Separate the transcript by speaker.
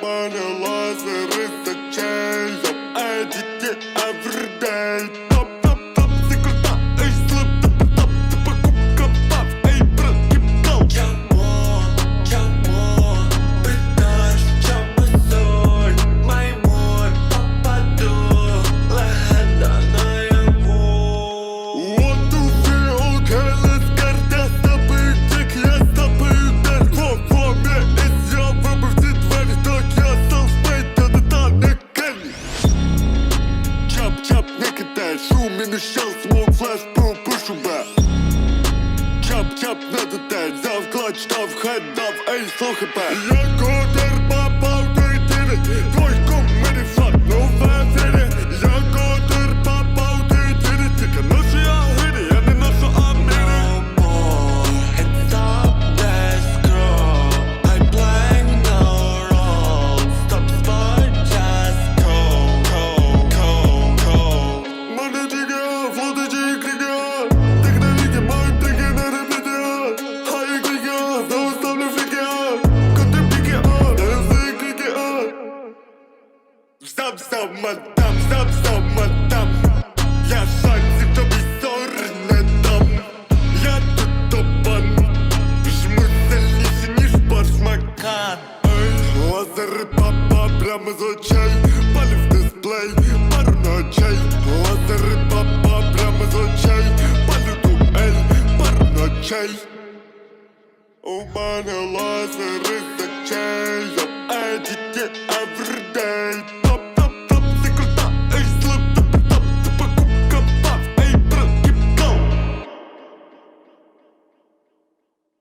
Speaker 1: Company life, it is the chance. щас смог флеш был пушубе Чап-чап не детей, взяв клатч, дав хед, дав ей, слухай пе Я кот Обмадам, зап, обмадам Я шансів тобі сор не дам. Я тут топан Жми сильніше, ніж башмакан. Лазери, папа, прямо з очей Палів дисплей, пару ночей. Лазери, папа, прямо з очей Палю дуель, пару ночей. У мене лазери з очей.